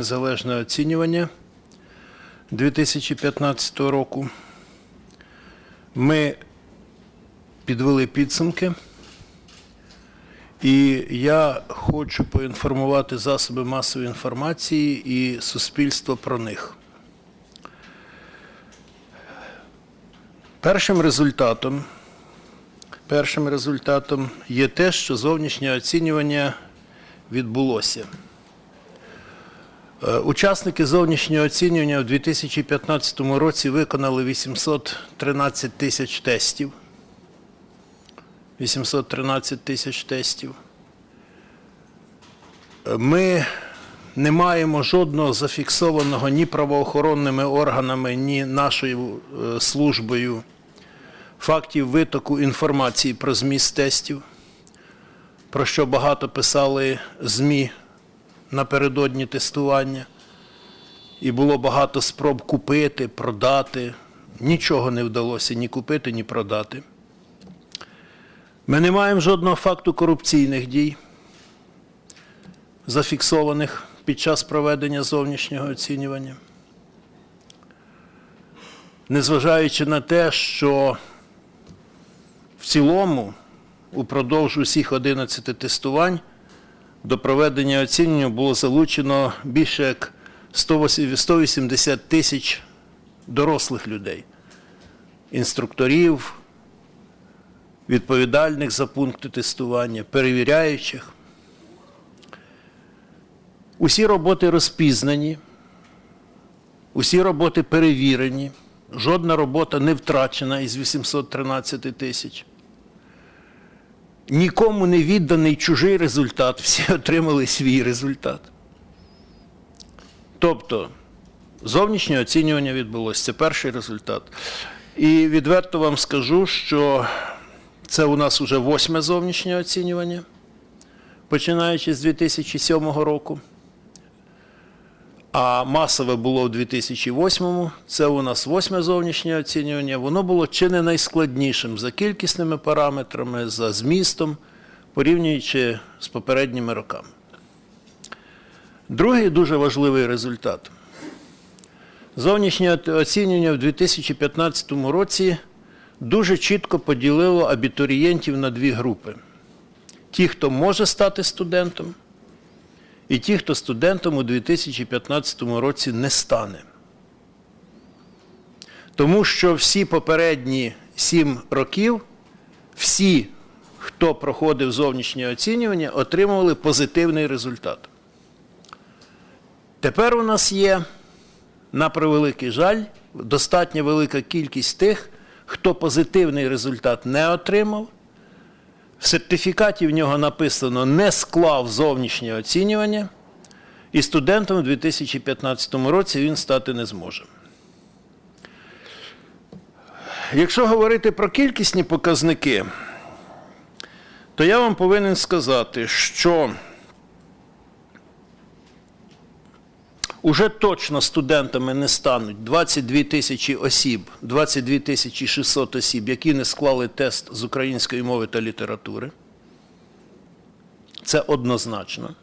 Незалежне оцінювання 2015 року. Ми підвели підсумки, і я хочу поінформувати засоби масової інформації і суспільство про них. Першим результатом, першим результатом є те, що зовнішнє оцінювання відбулося. Е, Учасники зовнішнього оцінювання у 2015 році виконали 813 тисяч тестів. 813 тисяч тестів. Е, Ми не маємо жодного зафіксованого ні правоохоронними органами, ні нашою е, службою фактів витоку інформації про зміст тестів, про що багато писали ЗМІ напередодні тестування. І було багато спроб купити, продати. Нічого не вдалося ні купити, ні продати. Ми не маємо жодного факту корупційних дій, зафіксованих під час проведення зовнішнього оцінювання. Незважаючи на те, що в цілому упродовж усіх 11 тестувань до проведення оцінювання було залучено більше як 180 тисяч дорослих людей, інструкторів, відповідальних за пункти тестування, перевіряючих. Усі роботи розпізнані, усі роботи перевірені, жодна робота не втрачена із 813 тисяч. Нікому не відданий чужий результат, всі отримали свій результат. Тобто, зовнішнє оцінювання відбулося. Це перший результат. І відверто вам скажу, що це у нас вже восьме зовнішнє оцінювання, починаючи з 2007 року. А масове було в 2008-му. Це у нас восьме зовнішнє оцінювання. Воно було чи не найскладнішим за кількісними параметрами, за змістом, порівнюючи з попередніми роками. Другий дуже важливий результат. Зовнішнє оцінювання в 2015 році дуже чітко поділило абітурієнтів на дві групи: ті, хто може стати студентом, і ті, хто студентом у 2015 році не стане. Тому що всі попередні сім років, всі, хто проходив зовнішнє оцінювання, отримували позитивний результат. Тепер у нас є, на превеликий жаль, достатньо велика кількість тих, хто позитивний результат не отримав. В сертифікаті в нього написано не склав зовнішнє оцінювання, і студентом у 2015 році він стати не зможе. Якщо говорити про кількісні показники, то я вам повинен сказати, що уже точно студентами не стануть 22 тисячі осіб, 22 тисячі 600 осіб, які не склали тест з української мови та літератури. Це однозначно.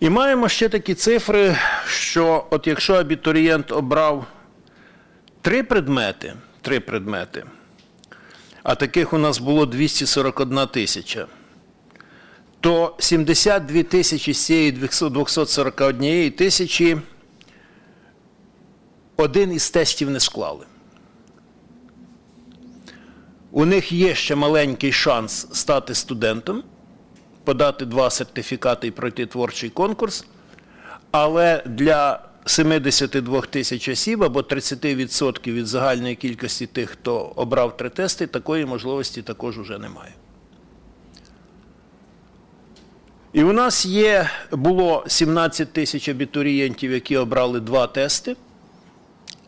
І маємо ще такі цифри, що от якщо абітурієнт обрав три предмети, три предмети, а таких у нас було 241 тисяча, то 72 тисячі з цієї 241 тисячі один із тестів не склали. У них є ще маленький шанс стати студентом, подати два сертифікати і пройти творчий конкурс, але для 72 тисяч осіб або 30% від загальної кількості тих, хто обрав три тести, такої можливості також вже немає. І у нас є, було 17 тисяч абітурієнтів, які обрали два тести,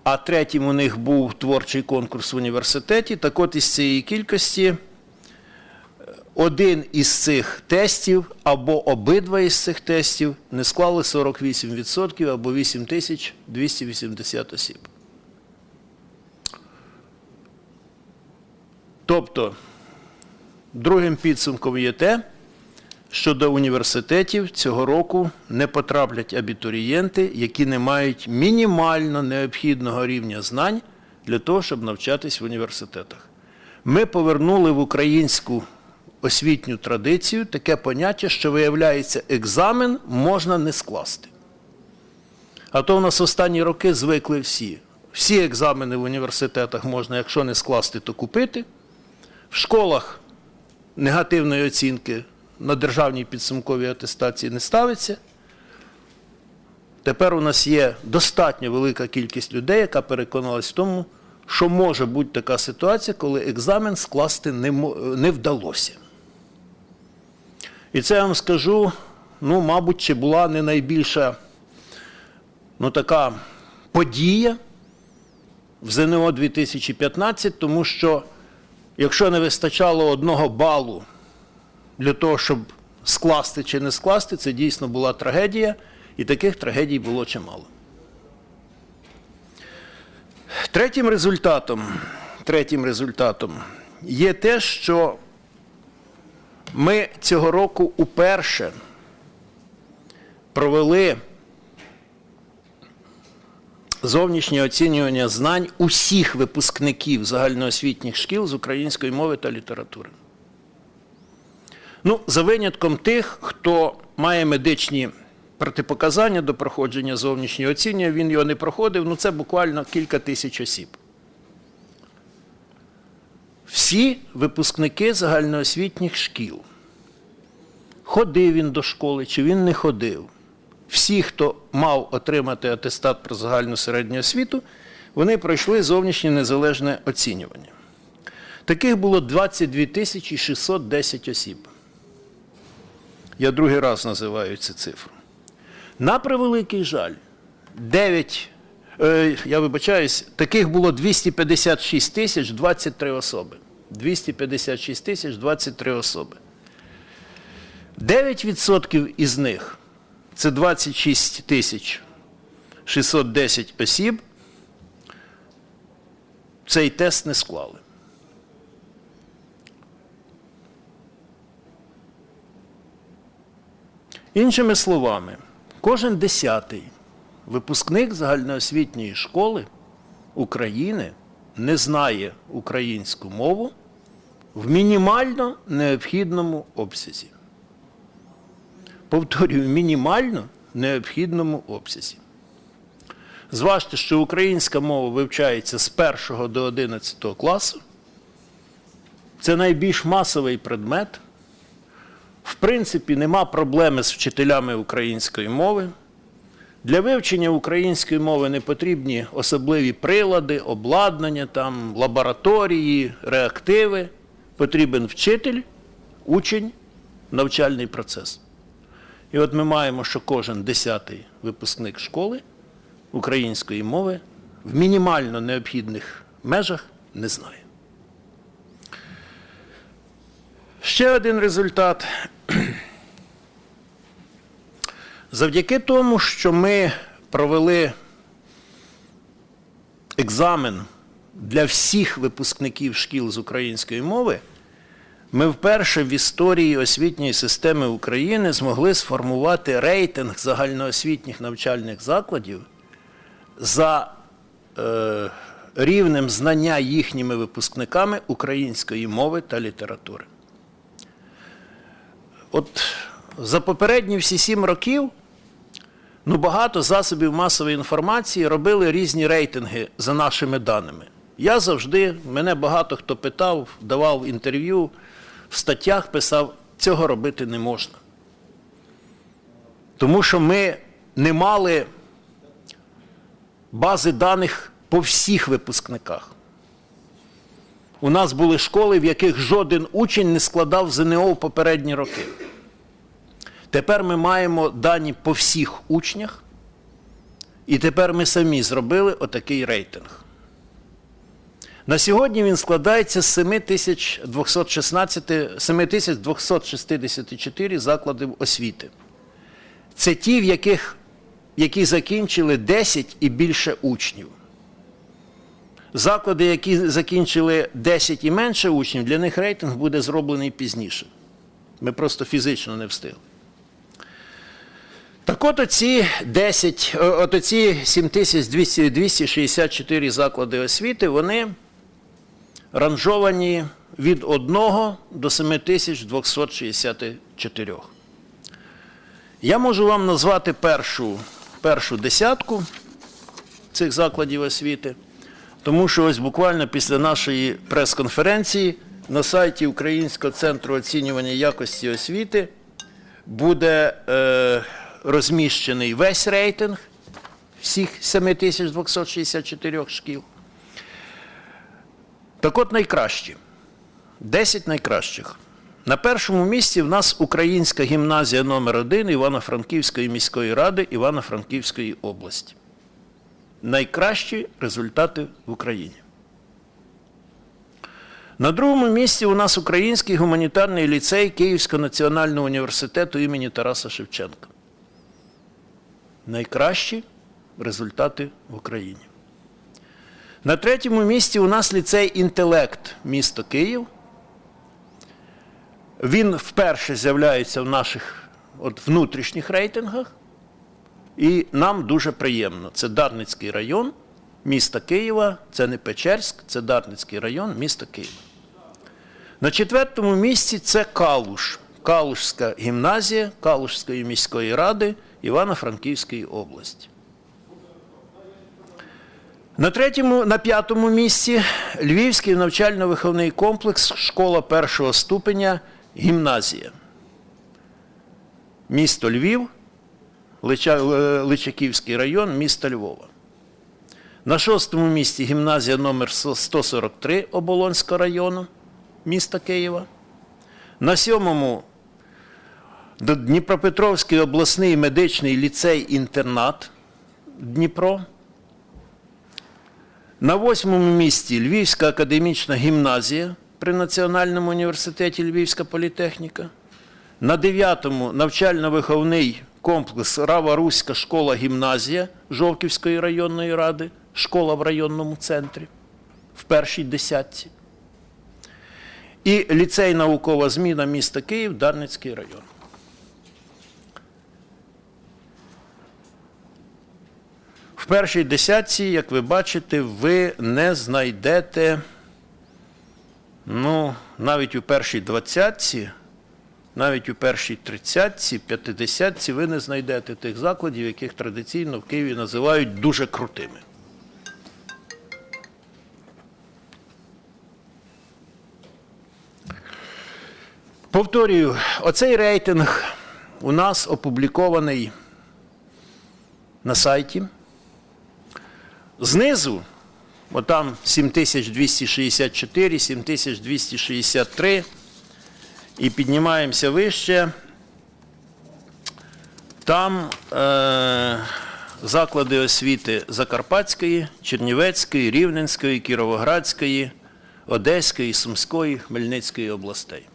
а третім у них був творчий конкурс в університеті. Так от із цієї кількості е, один із цих тестів або обидва із цих тестів не склали 48% або 8280 осіб. Тобто, другим підсумком є те, що до університетів цього року не потраплять абітурієнти, які не мають мінімально необхідного рівня знань для того, щоб навчатись в університетах. Ми повернули в українську освітню традицію таке поняття, що виявляється, екзамен можна не скласти. А то в нас останні роки звикли всі. Всі екзамени в університетах можна, якщо не скласти, то купити. В школах негативної оцінки на державній підсумковій атестації не ставиться. Тепер у нас є достатньо велика кількість людей, яка переконалась в тому, що може бути така ситуація, коли екзамен скласти не, не вдалося. І це я вам скажу, ну, мабуть, чи була не найбільша ну, така подія в ЗНО 2015, тому що якщо не вистачало одного балу для того, щоб скласти чи не скласти, це дійсно була трагедія, і таких трагедій було чимало. Третім результатом, третім результатом є те, що ми цього року уперше провели зовнішнє оцінювання знань усіх випускників загальноосвітніх шкіл з української мови та літератури. Ну, за винятком тих, хто має медичні протипоказання до проходження зовнішнього оцінювання, він його не проходив, ну це буквально кілька тисяч осіб. Всі випускники загальноосвітніх шкіл. Ходив він до школи чи він не ходив. Всі, хто мав отримати атестат про загальну середню освіту, вони пройшли зовнішнє незалежне оцінювання. Таких було 22 тисячі 610 осіб. Я другий раз називаю цю цифру. На превеликий жаль, 9, е, я вибачаюсь, таких було 256 тисяч 23 особи. 256 тисяч 23 особи. 9% із них це 26 тисяч 610 осіб. Цей тест не склали. Іншими словами, кожен десятий випускник загальноосвітньої школи України не знає українську мову в мінімально необхідному обсязі. Повторюю, мінімально необхідному обсязі. Зважте, що українська мова вивчається з 1 до 11 класу. Це найбільш масовий предмет. В принципі, нема проблеми з вчителями української мови. Для вивчення української мови не потрібні особливі прилади, обладнання, там, лабораторії, реактиви. Потрібен вчитель, учень, навчальний процес. І от ми маємо, що кожен десятий випускник школи української мови в мінімально необхідних межах не знає. Ще один результат. Завдяки тому, що ми провели екзамен для всіх випускників шкіл з української мови, ми вперше в історії освітньої системи України змогли сформувати рейтинг загальноосвітніх навчальних закладів за е, рівнем знання їхніми випускниками української мови та літератури. От за попередні всі сім років ну, багато засобів масової інформації робили різні рейтинги за нашими даними. Я завжди, мене багато хто питав, давав інтерв'ю, в статтях писав, цього робити не можна. Тому що ми не мали бази даних по всіх випускниках. У нас були школи, в яких жоден учень не складав ЗНО в попередні роки. Тепер ми маємо дані по всіх учнях, і тепер ми самі зробили отакий рейтинг. На сьогодні він складається з 7216 7264 закладів освіти. Це ті, в яких, які закінчили 10 і більше учнів. Заклади, які закінчили 10 і менше учнів, для них рейтинг буде зроблений пізніше. Ми просто фізично не встигли. Так от оці 10, от оці 7264 заклади освіти, вони ранжовані від 1 до 7264. Я можу вам назвати першу, першу десятку цих закладів освіти, тому що ось буквально після нашої прес-конференції на сайті Українського центру оцінювання якості освіти буде е, розміщений весь рейтинг всіх 7264 шкіл. Так от найкращі. 10 найкращих. На першому місці в нас Українська гімназія номер 1 Івано-Франківської міської ради Івано-Франківської області. Найкращі результати в Україні. На другому місці у нас Український гуманітарний ліцей Київського національного університету імені Тараса Шевченка. Найкращі результати в Україні. На третьому місці у нас ліцей Інтелект місто Київ. Він вперше з'являється в наших от, внутрішніх рейтингах. І нам дуже приємно. Це Дарницький район міста Києва, це не Печерськ, це Дарницький район міста Києва. На четвертому місці це Калуш, Калушська гімназія Калушської міської ради Івано-Франківської області. На третьому, на п'ятому місці Львівський навчально-виховний комплекс школа першого ступеня гімназія. Місто Львів, Личаківський район міста Львова. На шостому місці гімназія номер 143 Оболонського району міста Києва. На сьомому Дніпропетровський обласний медичний ліцей-інтернат Дніпро. На восьмому місці Львівська академічна гімназія при Національному університеті Львівська політехніка. На дев'ятому навчально-виховний комплекс Рава Руська школа гімназія Жовківської районної ради, школа в районному центрі в першій десятці. І ліцей наукова зміна міста Київ, Дарницький район. В першій десятці, як ви бачите, ви не знайдете, ну, навіть у першій двадцятці, навіть у першій тридцятці, п'ятидесятці ви не знайдете тих закладів, яких традиційно в Києві називають дуже крутими. Повторюю, оцей рейтинг у нас опублікований на сайті. Знизу, отам 7264, 7263, і піднімаємося вище. Там е, заклади освіти Закарпатської, Чернівецької, Рівненської, Кіровоградської, Одеської, Сумської, Хмельницької областей.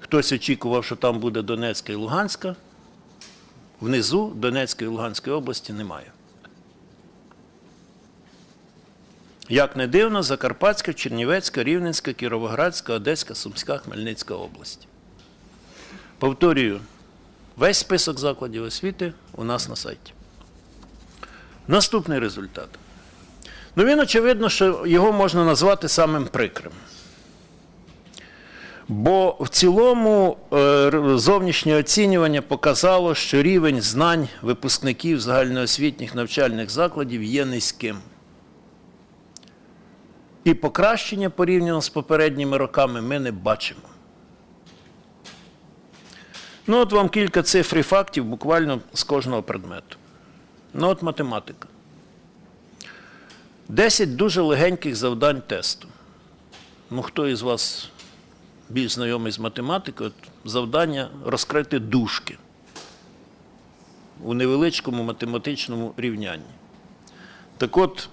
Хтось очікував, що там буде Донецька і Луганська. Внизу Донецької і Луганської області немає. Як не дивно, Закарпатська, Чернівецька, Рівненська, Кіровоградська, Одеська, Сумська, Хмельницька область. Повторюю, весь список закладів освіти у нас на сайті. Наступний результат. Ну, він очевидно, що його можна назвати самим прикрим. Бо в цілому е, зовнішнє оцінювання показало, що рівень знань випускників загальноосвітніх навчальних закладів є низьким. І покращення порівняно з попередніми роками ми не бачимо. Ну, от вам кілька цифр і фактів буквально з кожного предмету. Ну, от математика. 10 дуже легеньких завдань тесту. Ну, хто із вас більш знайомий з математикою, от завдання розкрити дужки у невеличкому математичному рівнянні. Так от,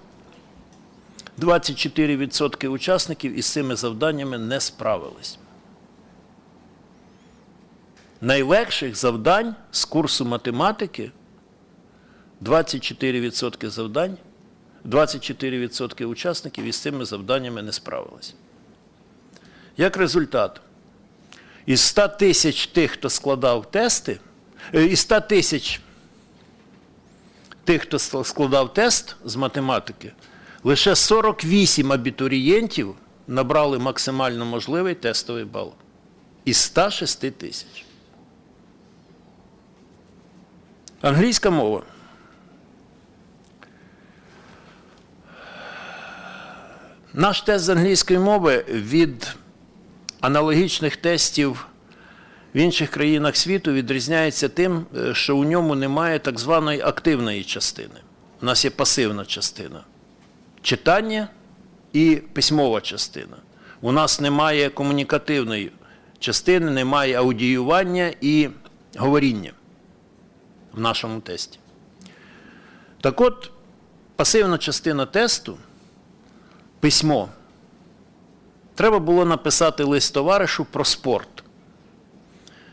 24% учасників із цими завданнями не справились. Найлегших завдань з курсу математики 24% завдань, 24% учасників із цими завданнями не справились. Як результат, Із 100 тисяч тих, хто складав тести, е, із 100 тисяч тих, хто складав тест з математики, лише 48 абітурієнтів набрали максимально можливий тестовий бал. Із 106 тисяч. Англійська мова. Наш тест з англійської мови від аналогічних тестів в інших країнах світу відрізняється тим, е, що у ньому немає так званої активної частини. У нас є пасивна частина читання і письмова частина. У нас немає комунікативної частини, немає аудіювання і говоріння в нашому тесті. Так от, пасивна частина тесту письмо. Треба було написати лист товаришу про спорт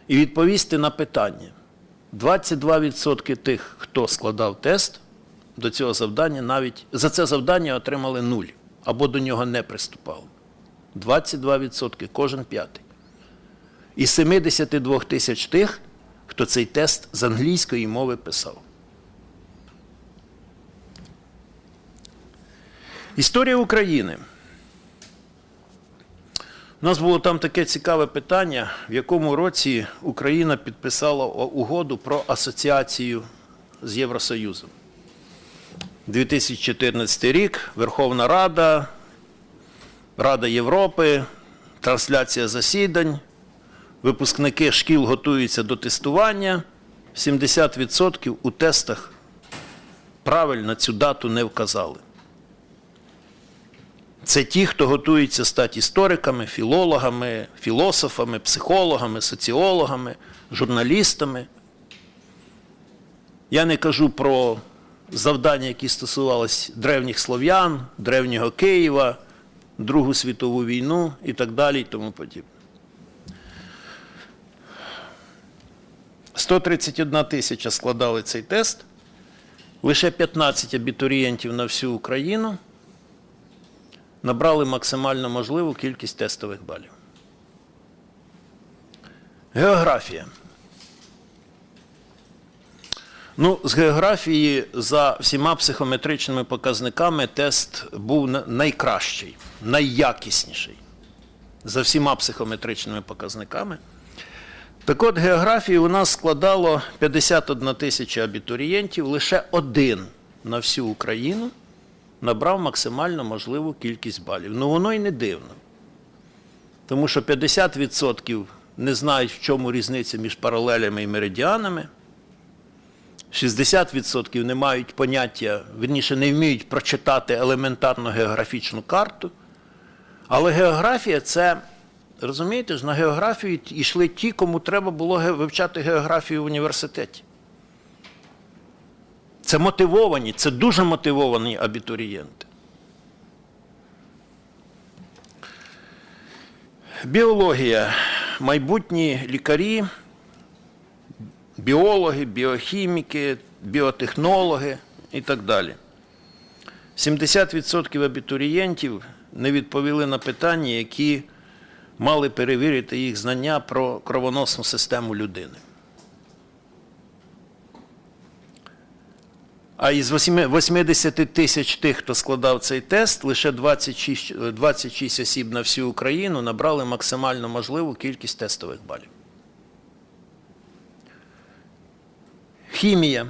і відповісти на питання. 22% тих, хто складав тест, до цього завдання навіть за це завдання отримали нуль або до нього не приступали. 22% кожен п'ятий. Із 72 тисяч тих, хто цей тест з англійської мови писав. Історія України. У нас було там таке цікаве питання, в якому році Україна підписала угоду про асоціацію з Євросоюзом. 2014 рік, Верховна Рада, Рада Європи, трансляція засідань, випускники шкіл готуються до тестування. 70% у тестах правильно цю дату не вказали. Це ті, хто готується стати істориками, філологами, філософами, психологами, соціологами, журналістами. Я не кажу про завдання, які стосувалися древніх слов'ян, древнього Києва, Другу світову війну і так далі і тому подібне. 131 тисяча складали цей тест, лише 15 абітурієнтів на всю Україну набрали максимально можливу кількість тестових балів. Географія. Ну, з географії за всіма психометричними показниками тест був найкращий, найякісніший. За всіма психометричними показниками. Так от географії у нас складало 51 тисяча абітурієнтів, лише один на всю Україну набрав максимально можливу кількість балів. Ну воно й не дивно. Тому що 50% не знають, в чому різниця між паралелями і меридіанами. 60% не мають поняття, верніше не вміють прочитати елементарну географічну карту. Але географія це, розумієте ж, на географію йшли ті, кому треба було вивчати географію в університеті. Це мотивовані, це дуже мотивовані абітурієнти. Біологія. Майбутні лікарі, біологи, біохіміки, біотехнологи і так далі. 70% абітурієнтів не відповіли на питання, які мали перевірити їх знання про кровоносну систему людини. А із 80 тисяч тих, хто складав цей тест, лише 26, е, 26 осіб на всю Україну набрали максимально можливу кількість тестових балів. Хімія.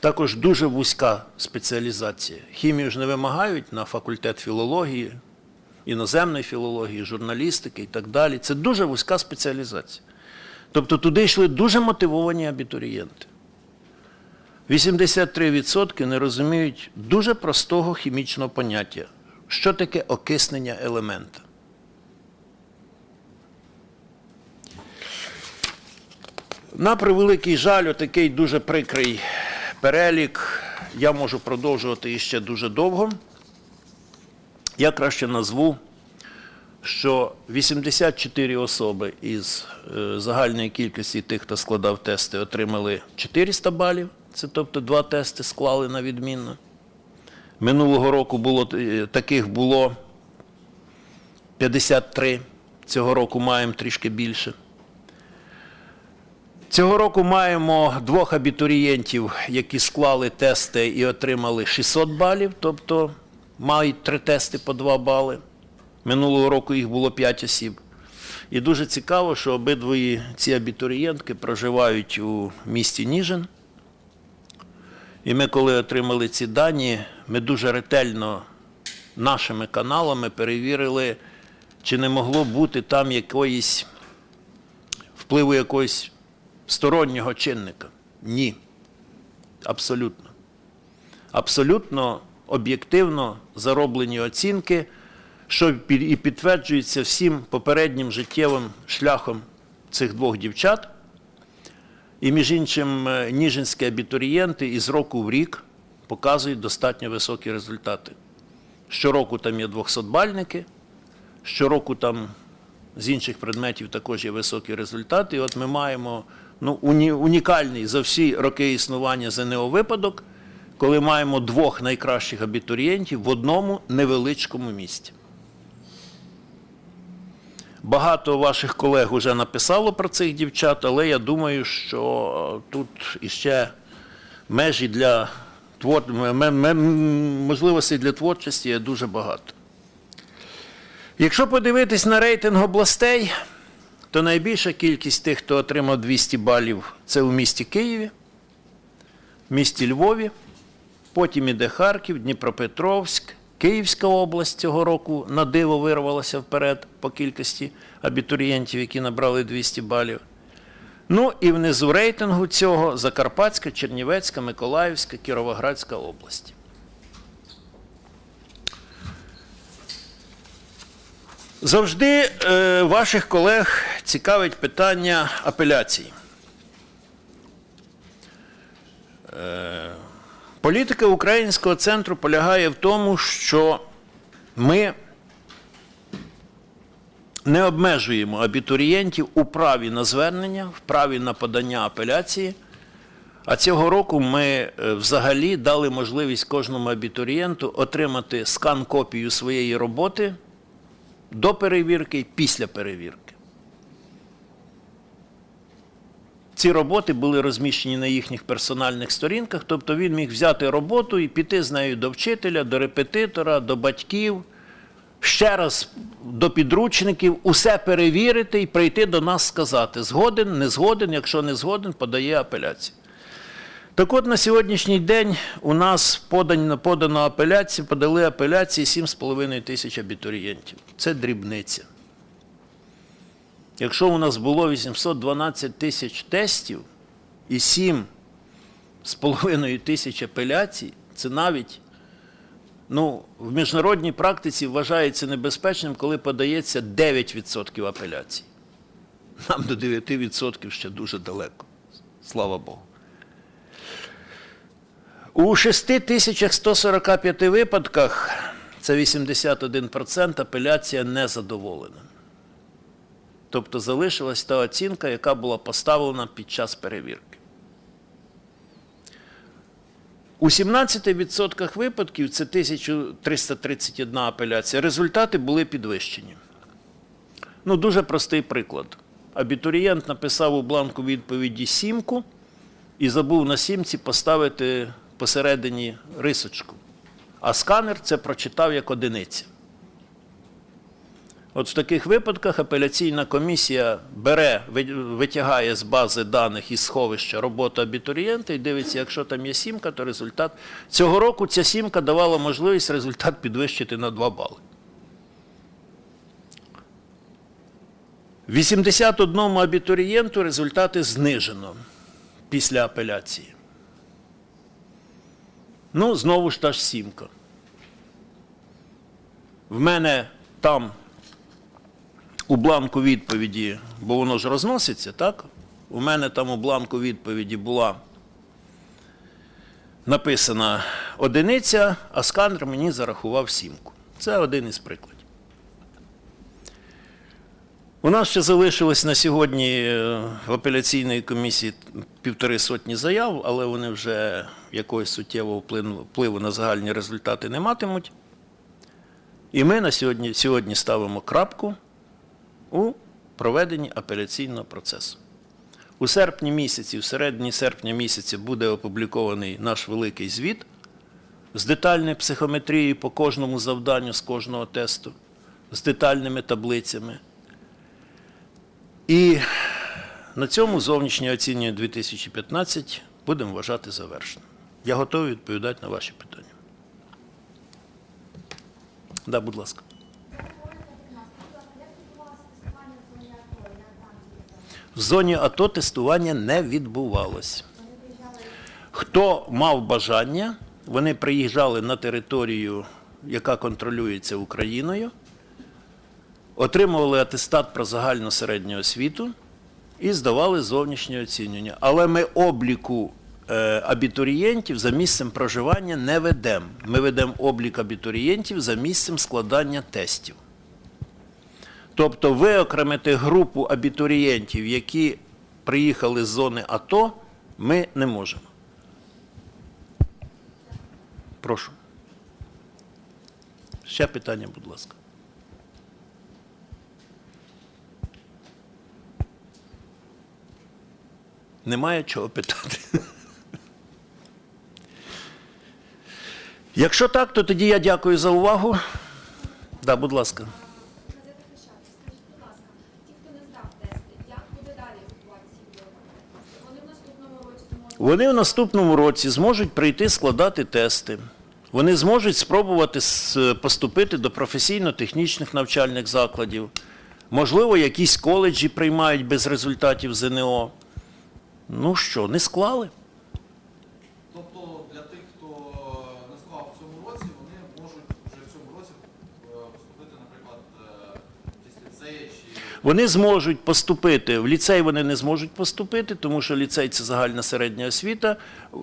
Також дуже вузька спеціалізація. Хімію ж не вимагають на факультет філології, іноземної філології, журналістики і так далі. Це дуже вузька спеціалізація. Тобто туди йшли дуже мотивовані абітурієнти. 83% не розуміють дуже простого хімічного поняття, що таке окиснення елемента. На превеликий жаль, отакий дуже прикрий перелік. Я можу продовжувати іще дуже довго. Я краще назву, що 84 особи із е, загальної кількості тих, хто складав тести, отримали 400 балів. Це тобто два тести склали на відмінно. Минулого року було, е, таких було 53. Цього року маємо трішки більше. Цього року маємо двох абітурієнтів, які склали тести і отримали 600 балів, тобто мають три тести по 2 бали. Минулого року їх було 5 осіб. І дуже цікаво, що обидвої ці абітурієнтки проживають у місті Ніжин. І ми, коли отримали ці дані, ми дуже ретельно нашими каналами перевірили, чи не могло бути там якоїсь впливу якогось стороннього чинника. Ні. Абсолютно. Абсолютно об'єктивно зароблені оцінки, що і підтверджується всім попереднім життєвим шляхом цих двох дівчат. І, між іншим, е, ніжинські абітурієнти із року в рік показують достатньо високі результати. Щороку там є 200-бальники, щороку там з інших предметів також є високі результати. І от ми маємо ну, уні- унікальний за всі роки існування ЗНО випадок, коли маємо двох найкращих абітурієнтів в одному невеличкому місті. Багато ваших колег вже написало про цих дівчат, але я думаю, що тут іще межі для твор... можливостей для творчості є дуже багато. Якщо подивитись на рейтинг областей, то найбільша кількість тих, хто отримав 200 балів, це у місті Києві, місті Львові, потім іде Харків, Дніпропетровськ, Київська область цього року на диво вирвалася вперед по кількості абітурієнтів, які набрали 200 балів. Ну і внизу рейтингу цього Закарпатська, Чернівецька, Миколаївська, Кіровоградська області. Завжди е, ваших колег цікавить питання апеляції. Е, політика Українського центру полягає в тому, що ми не обмежуємо абітурієнтів у праві на звернення, в праві на подання апеляції. А цього року ми е, взагалі дали можливість кожному абітурієнту отримати скан-копію своєї роботи до перевірки і після перевірки. Ці роботи були розміщені на їхніх персональних сторінках, тобто він міг взяти роботу і піти з нею до вчителя, до репетитора, до батьків, ще раз до підручників, усе перевірити і прийти до нас сказати, згоден, не згоден, якщо не згоден, подає апеляцію. Так от на сьогоднішній день у нас подано, подано апеляції, подали апеляції 7,5 тисяч абітурієнтів. Це дрібниця. Якщо у нас було 812 тисяч тестів і 7,5 тисяч апеляцій, це навіть ну, в міжнародній практиці вважається небезпечним, коли подається 9% апеляцій. Нам до 9% ще дуже далеко. Слава Богу. У 6145 випадках, це 81%, апеляція не задоволена. Тобто залишилась та оцінка, яка була поставлена під час перевірки. У 17% випадків, це 1331 апеляція, результати були підвищені. Ну, дуже простий приклад. Абітурієнт написав у бланку відповіді сімку і забув на сімці поставити посередині рисочку. А сканер це прочитав як одиниця. От в таких випадках апеляційна комісія бере, витягає з бази даних із сховища роботу абітурієнта і дивиться, якщо там є сімка, то результат. Цього року ця сімка давала можливість результат підвищити на 2 бали. 81 абітурієнту результати знижено після апеляції. Ну, знову ж та ж сімка. В мене там у бланку відповіді, бо воно ж розноситься, так? У мене там у бланку відповіді була написана одиниця, а сканер мені зарахував сімку. Це один із прикладів. У нас ще залишилось на сьогодні е, в апеляційній комісії півтори сотні заяв, але вони вже якогось суттєвого впливу- на загальні результати не матимуть. І ми на сьогодні, сьогодні ставимо крапку у проведенні апеляційного процесу. У серпні місяці, в середині серпня місяця буде опублікований наш великий звіт з детальною психометрією по кожному завданню з кожного тесту, з детальними таблицями. І на цьому зовнішнє оцінювання 2015 будемо вважати завершеним. Я готовий відповідати на ваші питання. Да, будь ласка. В зоні АТО тестування не відбувалось. Хто мав бажання, вони приїжджали на територію, яка контролюється Україною, отримували атестат про загальну середню освіту і здавали зовнішнє оцінювання. Але ми обліку абітурієнтів за місцем проживання не ведемо. Ми ведемо облік абітурієнтів за місцем складання тестів. Тобто виокремити групу абітурієнтів, які приїхали з зони АТО, ми не можемо. Прошу. Ще питання, будь ласка. Немає чого питати. Якщо так, то тоді я дякую за увагу. Да, будь ласка. Вони в наступному році зможуть Вони в наступному році зможуть прийти складати тести. Вони зможуть спробувати поступити до професійно-технічних навчальних закладів. Можливо, якісь коледжі приймають без результатів ЗНО. Ну що, не склали? Тобто для тих, хто не склав в цьому році, вони можуть вже в цьому році е, поступити, наприклад, е, якісь ліцеї чи Вони зможуть поступити. В ліцей вони не зможуть поступити, тому що ліцей це загальна середня освіта, е,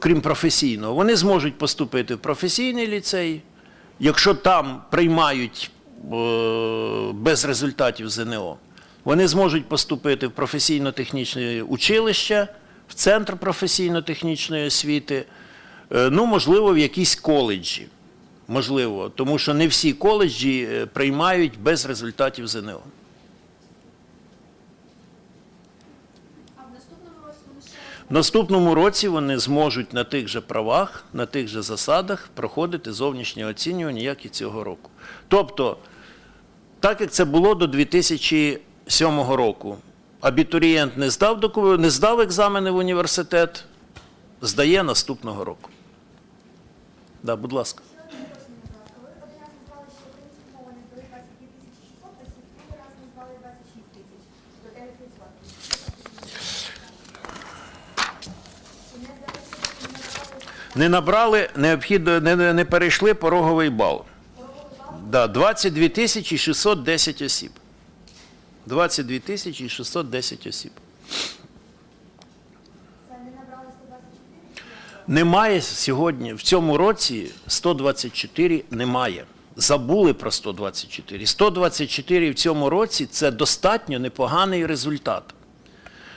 крім професійного. Вони зможуть поступити в професійний ліцей, якщо там приймають е, без результатів ЗНО. Вони зможуть поступити в професійно-технічне училище, в центр професійно-технічної освіти, е, ну, можливо, в якісь коледжі. Можливо, тому що не всі коледжі приймають без результатів ЗНО. а в наступному році вони ще раз В наступному році вони зможуть на тих же правах, на тих же засадах проходити зовнішнє оцінювання, як і цього року. Тобто, так як це було до 2007 року, абітурієнт не здав, не здав екзамени в університет, здає наступного року. Да, будь ласка. Коли один раз назвали, що українську мову не здали 22 тисячі 600 осіб, другий раз назвали 26 тисяч, до 9 відсотків. І не здалося, не набрали необхідно, не, не- перейшли пороговий бал. Да, 22 тисячі 610 осіб. 22 тисячі 610 осіб. це не набрали 124 Немає сьогодні, в цьому році 124 немає. Забули про 124. 124 в цьому році це достатньо непоганий результат.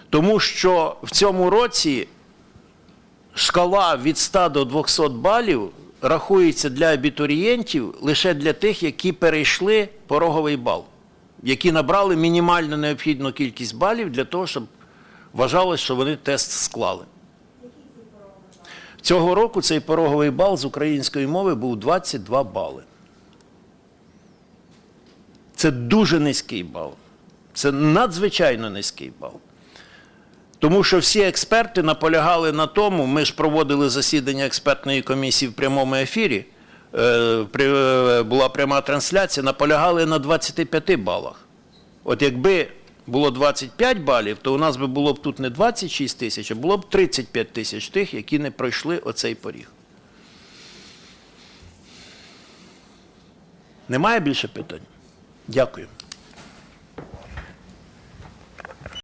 Тому що в цьому році шкала від 100 до 200 балів рахується для абітурієнтів лише для тих, які перейшли пороговий бал, які набрали мінімально необхідну кількість балів для того, щоб вважалось, що вони тест склали. Цього року цей пороговий бал з української мови був 22 бали. Це дуже низький бал. Це надзвичайно низький бал. Тому що всі експерти наполягали на тому, ми ж проводили засідання експертної комісії в прямому ефірі, е, е, була пряма трансляція, наполягали на 25 балах. От якби було 25 балів, то у нас би було б тут не 26 тисяч, а було б 35 тисяч тих, які не пройшли оцей поріг. Немає більше питань? Дякую.